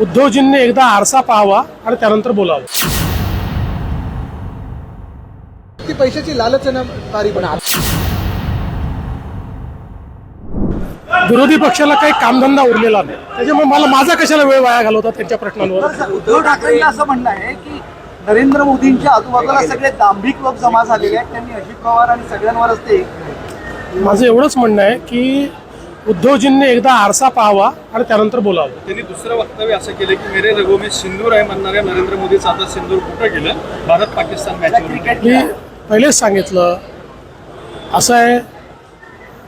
उद्धवजींनी एकदा आरसा पाहावा आणि त्यानंतर बोलावं. ती पैशाची लालच आहे ना पारी पण. विरोधी पक्षाला काही कामधंदा उरलेला नाही. त्याच्यामुळे मला माझा कशाला वेळ वाया घालवता त्यांच्या प्रश्नांवर? उद्धव ठाकरेंचं असं म्हणणं आहे की नरेंद्र मोदींच्या आजूबाजूला सगळे दांभिक लोक जमा झालेले आहेत त्यांनी अजित पवार आणि सगळ्यांवरच ते माझं एवढंच म्हणणं आहे की उद्धवजींनी एकदा आरसा पाहावा आणि त्यानंतर बोलावं. त्यांनी दुसरं वक्तव्य असं केलं की मेरे रगो में सिंदूर आहे म्हणणाऱ्या नरेंद्र मोदीचं आता सिंदूर कुठं गेलं? भारत पाकिस्तान मॅचवर क्रिकेट मी पहिलेच सांगितलं असं आहे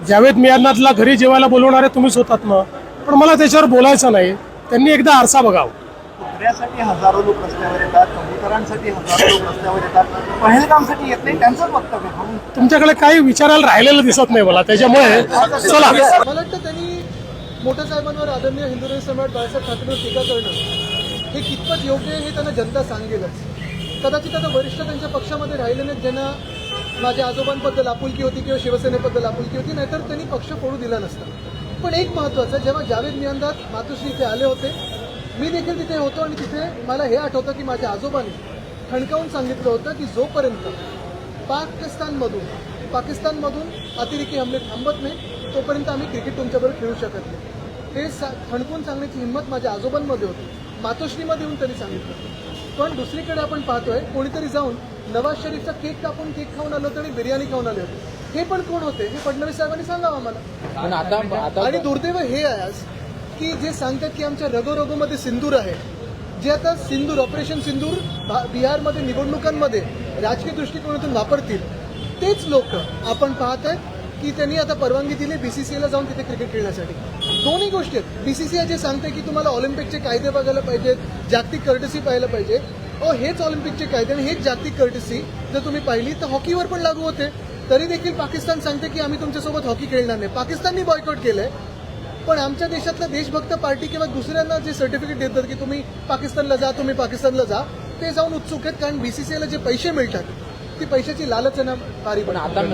जावेद मियानातला घरी जेवायला बोलवणारे तुम्हीच होतात ना. पण मला त्याच्यावर बोलायचं नाही. त्यांनी एकदा आरसा बघावं. कुत्र्यासाठी हजारो लोक रस्त्यावर येतात कबुतरांसाठी हजारो लोक रस्त्यावर येतात पहलगामसाठी येत नाही त्यांचंच वक्तव्य म्हणून तुमच्याकडे काही विचारायला राहिलेलं दिसत नाही मला त्याच्यामुळे चला. मला वाटतं त्यांनी मोठ्या साहेबांवर आदरणीय हिंदू सम्राट बाळासाहेब ठाकरेंवर टीका करणं हे कितपत योग्य आहे हे त्यांना जनता सांगेलच. कदाचित आता वरिष्ठ त्यांच्या पक्षामध्ये राहिले नाहीत ज्यांना माझ्या आजोबांबद्दल आपुलकी होती किंवा शिवसेनेबद्दल आपुलकी होती नाहीतर त्यांनी पक्ष फोडू दिला नसता. पण एक महत्त्वाचं जेव्हा जावेद मियांदात मातोश्री इथे आले होते मी देखील तिथे होतो आणि तिथे मला हे आठवतं की माझ्या आजोबांनी ठणकावून सांगितलं होतं की जोपर्यंत पाकिस्तानमधून पाकिस्तानमधून अतिरेकी हमले थांबत नाही तोपर्यंत आम्ही क्रिकेट तुमच्याबरोबर खेळू शकत नाही. हे सा ठणकून सांगण्याची हिंमत माझ्या आजोबांमध्ये होती. मातोश्रीमध्ये येऊन त्यांनी सांगितलं. पण दुसरीकडे आपण पाहतोय कोणीतरी जाऊन नवाज शरीफचा केक कापून केक खाऊन आलं होतं आणि बिर्याणी खाऊन आले होते. हे पण कोण होते? हे फडणवीस साहेबांनी सांगावं आम्हाला. आणि दुर्दैव हे आहे आज की जे सांगतात की आमच्या रगोरगोमध्ये सिंदूर आहे. जे आता सिंदूर ऑपरेशन सिंदूर बिहारमध्ये निवडणुकांमध्ये राजकीय दृष्टिकोनातून वापरतील. तेच लोक आपण पाहत आहेत की त्यांनी आता परवानगी दिली बीसीसीआयला जाऊन तिथे क्रिकेट खेळण्यासाठी. दोन्ही गोष्टी आहेत. बीसीसीआय जे सांगते की तुम्हाला ऑलिम्पिकचे कायदे बघायला पाहिजेत जागतिक कर्टसी पाहायला पाहिजे. अहो हेच ऑलिम्पिकचे कायदे आणि हेच जागतिक कर्टसी जर तुम्ही पाहिली तर हॉकीवर पण लागू होते. तरी देखील पाकिस्तान सांगते की आम्ही तुमच्यासोबत हॉकी खेळणार नाही. पाकिस्ताननी बॉयकॉट केलंय. पण आमच्या देशातल्या देशभक्त पार्टी किंवा दुसऱ्यांना जे सर्टिफिकेट देतात की तुम्ही पाकिस्तानला जा तुम्ही पाकिस्तानला जा ते जाऊन उत्सुक आहेत. कारण बीसीसीआयला जे पैसे मिळतात ती पैशाची लालच आहे ना पारी पण पण आता